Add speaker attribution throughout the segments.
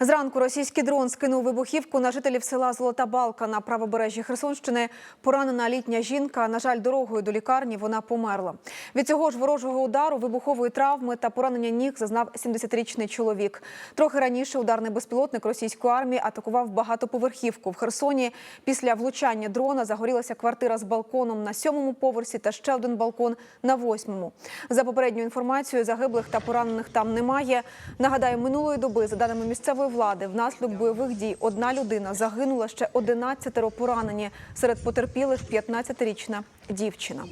Speaker 1: Зранку російський дрон скинув вибухівку на жителів села Золота Балка на правобережжі Херсонщини. Поранена літня жінка. На жаль, дорогою до лікарні вона померла. Від цього ж ворожого удару, вибухової травми та поранення ніг зазнав 70-річний чоловік. Трохи раніше ударний безпілотник російської армії атакував багатоповерхівку в Херсоні. Після влучання дрона загорілася квартира з балконом на сьомому поверсі та ще один балкон на восьмому. За попередньою інформацією, загиблих та поранених там немає. Нагадаю, минулої доби, за даними місцевої влади, внаслідок бойових дій одна людина загинула, ще 11 поранені. Серед потерпілих 15-річна дівчина.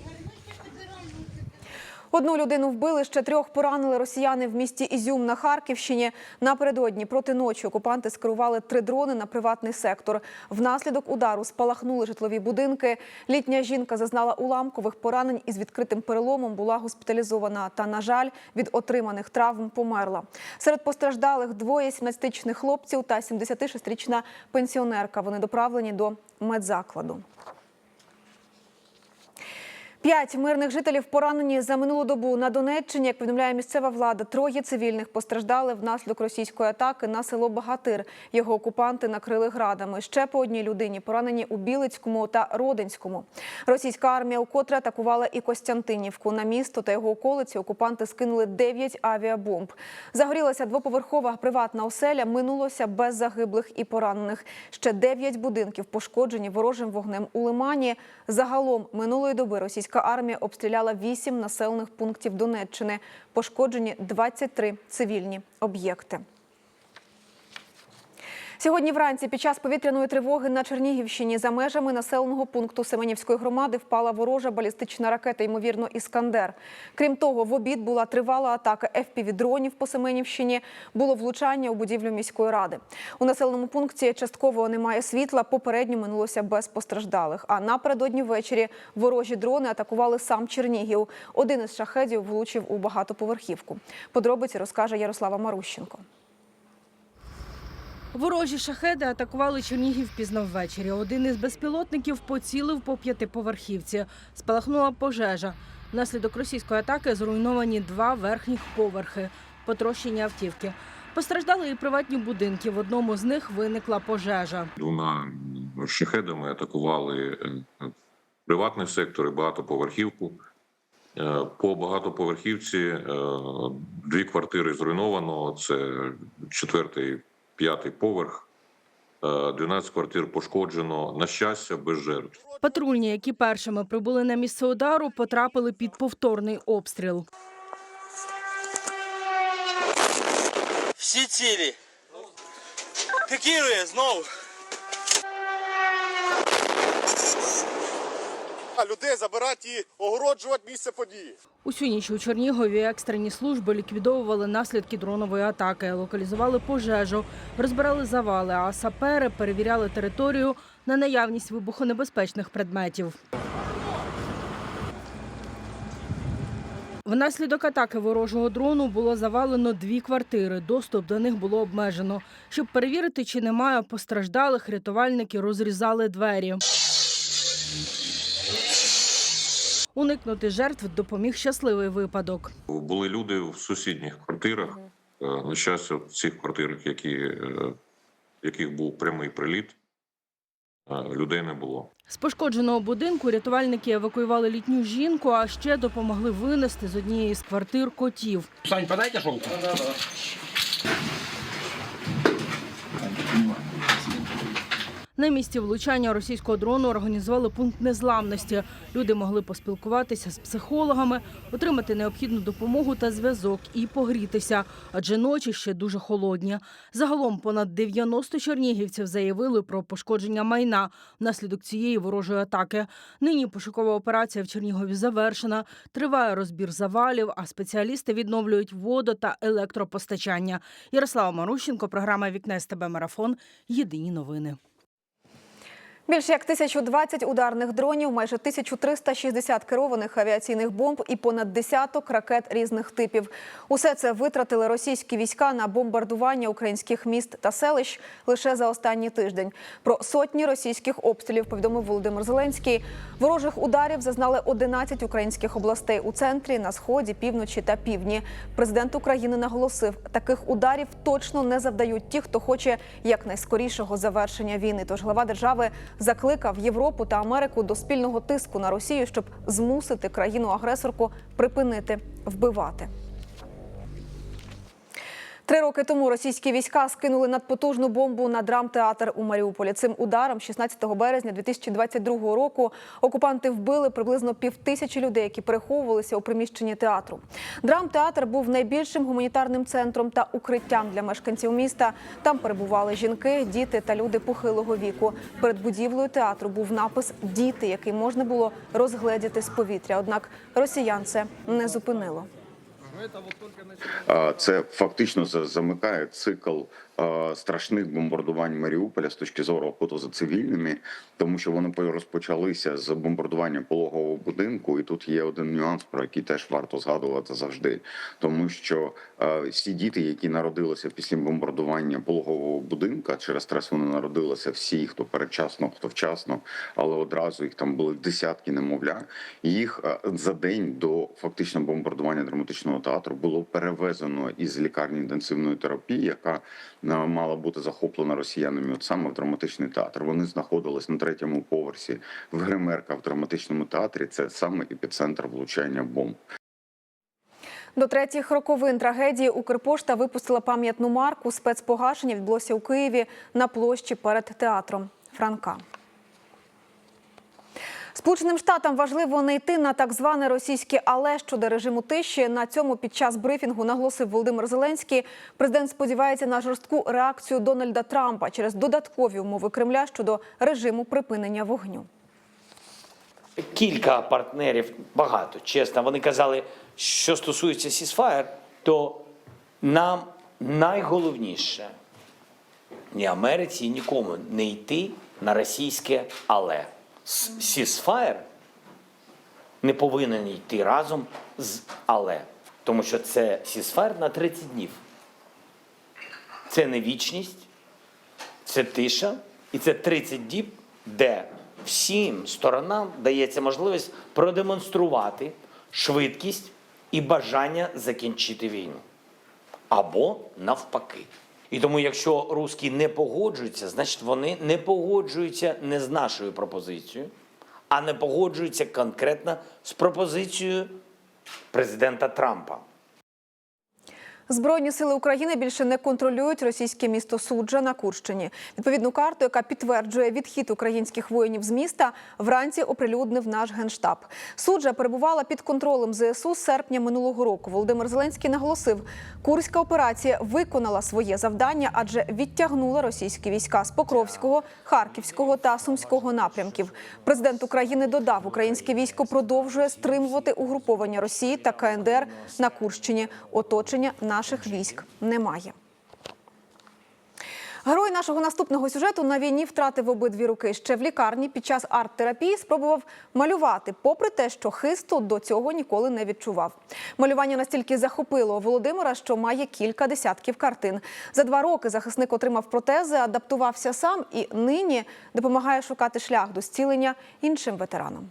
Speaker 1: Одну людину вбили, ще трьох поранили росіяни в місті Ізюм на Харківщині. Напередодні проти ночі окупанти скерували три дрони на приватний сектор. Внаслідок удару спалахнули житлові будинки. Літня жінка зазнала уламкових поранень із відкритим переломом, була госпіталізована та, на жаль, від отриманих травм померла. Серед постраждалих двоє 17-річних хлопців та 76-річна пенсіонерка. Вони доправлені до медзакладу. П'ять мирних жителів поранені за минулу добу на Донеччині. Як повідомляє місцева влада, троє цивільних постраждали внаслідок російської атаки на село Багатир. Його окупанти накрили градами. Ще по одній людині поранені у Білицькому та Родинському. Російська армія укотре атакувала і Костянтинівку. На місто та його околиці окупанти скинули 9 авіабомб. Загорілася двоповерхова приватна оселя. Минулося без загиблих і поранених. Ще 9 будинків пошкоджені ворожим вогнем у Лимані. Загалом минулої доби російська армія обстріляла 8 населених пунктів Донеччини. Пошкоджені 23 цивільні об'єкти. Сьогодні вранці під час повітряної тривоги на Чернігівщині за межами населеного пункту Семенівської громади впала ворожа балістична ракета, ймовірно, Іскандер. Крім того, в обід була тривала атака FPV-дронів по Семенівщині. Було влучання у будівлю міської ради. У населеному пункті частково немає світла. Попередньо минулося без постраждалих. А напередодні ввечері ворожі дрони атакували сам Чернігів. Один із шахедів влучив у багатоповерхівку. Подробиці розкаже Ярослава Марущенко.
Speaker 2: Ворожі шахеди атакували Чернігів пізно ввечері. Один із безпілотників поцілив по п'ятиповерхівці. Спалахнула пожежа. Внаслідок російської атаки зруйновані два верхніх поверхи, потрощені автівки. Постраждали і приватні будинки. В одному з них виникла пожежа.
Speaker 3: Двома шахедами атакували е, приватний сектор і багатоповерхівку. Е, По багатоповерхівці е, дві квартири зруйновано. Це четвертий, п'ятий поверх. Е, 12 квартир пошкоджено. На щастя, без жертв.
Speaker 2: Патрульні, які першими прибули на місце удару, потрапили під повторний обстріл.
Speaker 4: Всі цілі. Пікірує знову.
Speaker 5: А людей забирати і огороджувати місце події.
Speaker 2: Усю ніч у Чернігові екстрені служби ліквідовували наслідки дронової атаки, локалізували пожежу, розбирали завали, а сапери перевіряли територію на наявність вибухонебезпечних предметів. Внаслідок атаки ворожого дрону було завалено дві квартири. Доступ до них було обмежено. Щоб перевірити, чи немає постраждалих, рятувальники розрізали двері. Уникнути жертв допоміг щасливий випадок.
Speaker 3: Були люди в сусідніх квартирах. Е, На щастя, в цих квартирах, які, е, яких був прямий приліт, е, людей не було.
Speaker 2: З пошкодженого будинку рятувальники евакуювали літню жінку, а ще допомогли винести з однієї з квартир котів.
Speaker 6: Сань, подайте шелку.
Speaker 2: На місці влучання російського дрону організували пункт незламності. Люди могли поспілкуватися з психологами, отримати необхідну допомогу та зв'язок і погрітися, адже ночі ще дуже холодні. Загалом понад 90 чернігівців заявили про пошкодження майна внаслідок цієї ворожої атаки. Нині пошукова операція в Чернігові завершена. Триває розбір завалів, а спеціалісти відновлюють водо та електропостачання. Ярослава Марущенко, програма Вікне з тебе марафон. Єдині новини.
Speaker 1: Більше як 1020 ударних дронів, майже 1360 керованих авіаційних бомб і понад десяток ракет різних типів. Усе це витратили російські війська на бомбардування українських міст та селищ лише за останній тиждень. Про сотні російських обстрілів повідомив Володимир Зеленський. Ворожих ударів зазнали 11 українських областей у центрі, на сході, півночі та півдні. Президент України наголосив, таких ударів точно не завдають ті, хто хоче якнайскорішого завершення війни. Тож глава держави закликав Європу та Америку до спільного тиску на Росію, щоб змусити країну-агресорку припинити вбивати. Три роки тому російські війська скинули надпотужну бомбу на драмтеатр у Маріуполі. Цим ударом, 16 березня 2022 року, окупанти вбили приблизно півтисячі людей, які переховувалися у приміщенні театру. Драмтеатр був найбільшим гуманітарним центром та укриттям для мешканців міста. Там перебували жінки, діти та люди похилого віку. Перед будівлею театру був напис Діти, який можна було розгледіти з повітря. Однак росіян це не зупинило.
Speaker 6: А, Це фактично за- замикає цикл страшних бомбардувань Маріуполя з точки зору охоту за цивільними, тому що вони по- розпочалися з бомбардування пологового будинку, і тут є один нюанс, про який теж варто згадувати завжди, тому що всі діти, які народилися після бомбардування пологового будинка, через стрес вони народилися всі, хто передчасно, хто вчасно, але одразу їх там були десятки немовля. Їх за день до фактично бомбардування драматичного театру було перевезено із лікарні інтенсивної терапії, яка мала бути захоплена росіянами, от саме в драматичний театр. Вони знаходились на третьому поверсі в гримерка в драматичному театрі. Це саме епіцентр влучання бомб.
Speaker 1: До третіх роковин трагедії Укрпошта випустила пам'ятну марку. Спецпогашення відбулося у Києві на площі перед театром Франка. Сполученим Штатам важливо не йти на так зване російське але щодо режиму тиші. На цьому під час брифінгу наголосив Володимир Зеленський. Президент сподівається на жорстку реакцію Дональда Трампа через додаткові умови Кремля щодо режиму припинення вогню.
Speaker 7: кілька партнерів, багато, чесно, вони казали, що стосується Сісфаєр, то нам найголовніше ні Америці, нікому не йти на російське але. Сісфаєр не повинен йти разом з але, тому що це сісфаєр на 30 днів. Це не вічність, це тиша, і це 30 діб, де всім сторонам дається можливість продемонструвати швидкість і бажання закінчити війну. Або навпаки. І тому, якщо русські не погоджуються, значить вони не погоджуються не з нашою пропозицією, а не погоджуються конкретно з пропозицією президента Трампа.
Speaker 1: Збройні сили України більше не контролюють російське місто Суджа на Курщині. Відповідну карту, яка підтверджує відхід українських воїнів з міста, вранці оприлюднив наш генштаб. Суджа перебувала під контролем ЗСУ з серпня минулого року. Володимир Зеленський наголосив, курська операція виконала своє завдання, адже відтягнула російські війська з Покровського, Харківського та Сумського напрямків. Президент України додав, українське військо продовжує стримувати угруповання Росії та КНДР на Курщині. Оточення наших військ немає. Герой нашого наступного сюжету на війні втратив обидві руки. Ще в лікарні під час арт-терапії спробував малювати, попри те, що хисту до цього ніколи не відчував. Малювання настільки захопило Володимира, що має кілька десятків картин. За два роки захисник отримав протези, адаптувався сам і нині допомагає шукати шлях до зцілення іншим ветеранам.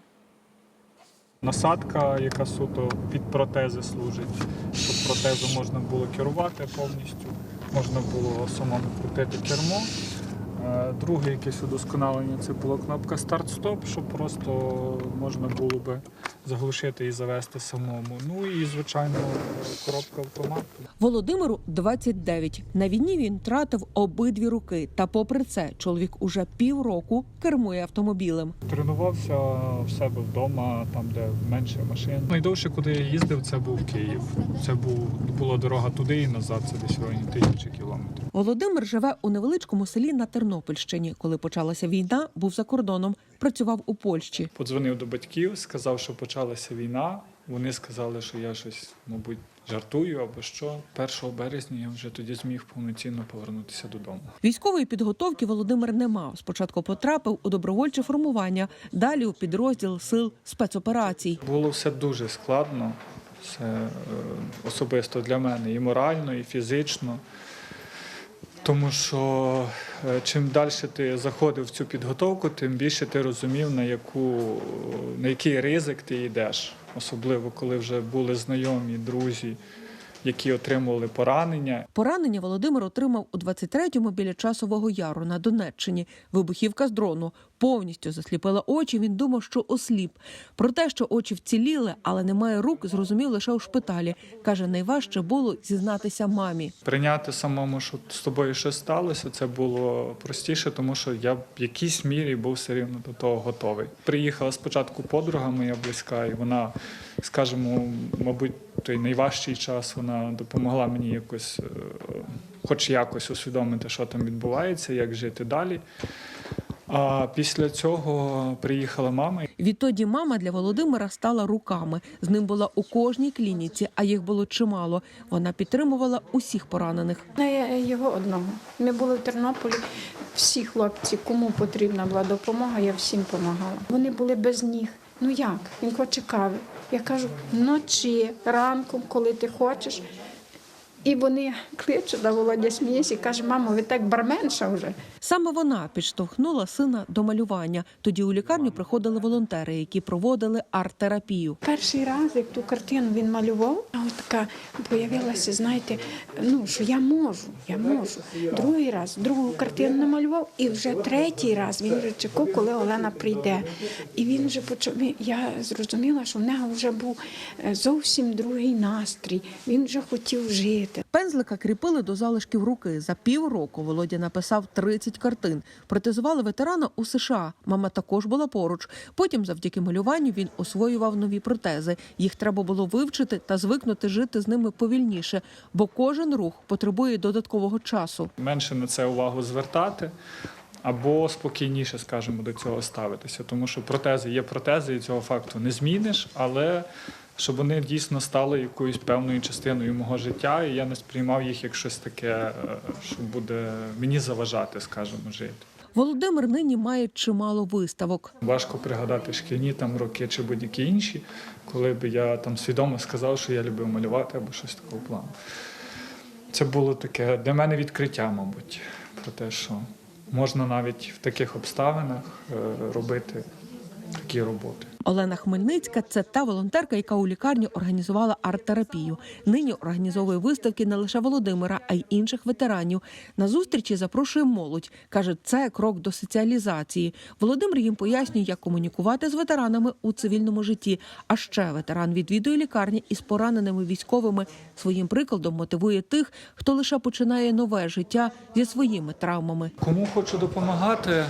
Speaker 8: Насадка, яка суто під протези служить, щоб протезу можна було керувати повністю, можна було самому крутити кермо. Е, Друге якесь удосконалення це була кнопка старт-стоп, щоб просто можна було би заглушити і завести самому. Ну і звичайно коробка автомат.
Speaker 9: Володимиру 29. На війні він втратив обидві руки. Та попри це, чоловік уже півроку кермує автомобілем.
Speaker 8: Тренувався в себе вдома, там де менше машин. Найдовше, куди я їздив, це був Київ. Це був була дорога туди і назад. Це десь районі тисячі кілометрів.
Speaker 9: Володимир живе у невеличкому селі на Тернопільщині. Коли почалася війна, був за кордоном, працював у Польщі.
Speaker 8: Подзвонив до батьків, сказав, що почалася війна. Вони сказали, що я щось, мабуть, жартую або що. 1 березня я вже тоді зміг повноцінно повернутися додому.
Speaker 9: Військової підготовки Володимир не мав. Спочатку потрапив у добровольче формування, далі у підрозділ сил спецоперацій.
Speaker 8: Було все дуже складно, все е, особисто для мене і морально, і фізично. Тому що е, чим далі ти заходив в цю підготовку, тим більше ти розумів, на, яку, на який ризик ти йдеш. Особливо, коли вже були знайомі, друзі, які отримували поранення.
Speaker 9: Поранення Володимир отримав у 23-му біля часового яру на Донеччині. Вибухівка з дрону повністю засліпила очі. Він думав, що осліп. Про те, що очі вціліли, але немає рук, зрозумів лише у шпиталі. каже, найважче було зізнатися мамі.
Speaker 8: Прийняти самому, що з тобою щось сталося, це було простіше, тому що я в якійсь мірі був все рівно до того готовий. Приїхала спочатку подруга моя близька, і вона, скажімо, мабуть, той найважчий час вона допомогла мені якось, е, хоч якось усвідомити, що там відбувається, як жити далі. А після цього приїхала мама,
Speaker 9: Відтоді мама для Володимира стала руками. З ним була у кожній клініці, а їх було чимало. Вона підтримувала усіх поранених.
Speaker 10: Не його одного. Ми були в Тернополі. Всі хлопці, кому потрібна була допомога, я всім допомагала. Вони були без ніг. Ну як? Він хоче кави. Я кажу, вночі, ранком, коли ти хочеш. І вони кличуть, Володя сміється і каже, мамо, ви так барменша вже.
Speaker 9: Саме вона підштовхнула сина до малювання. Тоді у лікарню приходили волонтери, які проводили арт-терапію.
Speaker 10: Перший раз, як ту картину він малював, а от така появилася, знаєте, ну що я можу, я можу. Другий раз другу картину намалював, і вже третій раз він вже чекав, коли Олена прийде. І він вже почав. Я зрозуміла, що в нього вже був е, зовсім другий настрій. Він вже хотів жити.
Speaker 9: Пензлика кріпили до залишків руки. За півроку Володя написав 30 картин. Протезували ветерана у США. Мама також була поруч. Потім, завдяки малюванню, він освоював нові протези. Їх треба було вивчити та звикнути жити з ними повільніше, бо кожен рух потребує додаткового часу.
Speaker 8: менше на це увагу звертати. Або спокійніше, скажімо, до цього ставитися, тому що протези є протези, і цього факту не зміниш, але щоб вони дійсно стали якоюсь певною частиною мого життя, і я не сприймав їх як щось таке, е, що буде мені заважати, скажімо, жити.
Speaker 9: Володимир нині має чимало виставок.
Speaker 8: Важко пригадати шкільні там роки чи будь-які інші, коли б я там свідомо сказав, що я любив малювати або щось такого плану. Це було таке для мене відкриття, мабуть, про те, що можна навіть в таких обставинах е, робити такі роботи.
Speaker 9: Олена Хмельницька це та волонтерка, яка у лікарні організувала арт-терапію. Нині організовує виставки не лише Володимира, а й інших ветеранів. На зустрічі запрошує молодь. каже, це крок до соціалізації. Володимир їм пояснює, як комунікувати з ветеранами у цивільному житті. А ще ветеран відвідує лікарні із пораненими військовими. Своїм прикладом мотивує тих, хто лише починає нове життя зі своїми травмами.
Speaker 8: Кому хочу допомагати?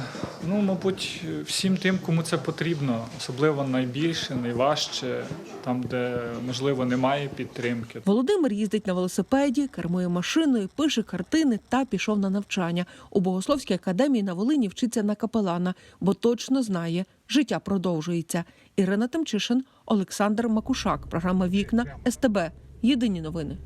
Speaker 8: Ну, мабуть, всім тим, кому це потрібно, особливо найбільше, найважче, там, де можливо немає підтримки.
Speaker 9: Володимир їздить на велосипеді, кермує машиною, пише картини та пішов на навчання. У Богословській академії на Волині вчиться на капелана, бо точно знає, життя продовжується. Ірина Тимчишин, Олександр Макушак. Програма Вікна СТБ. Єдині новини.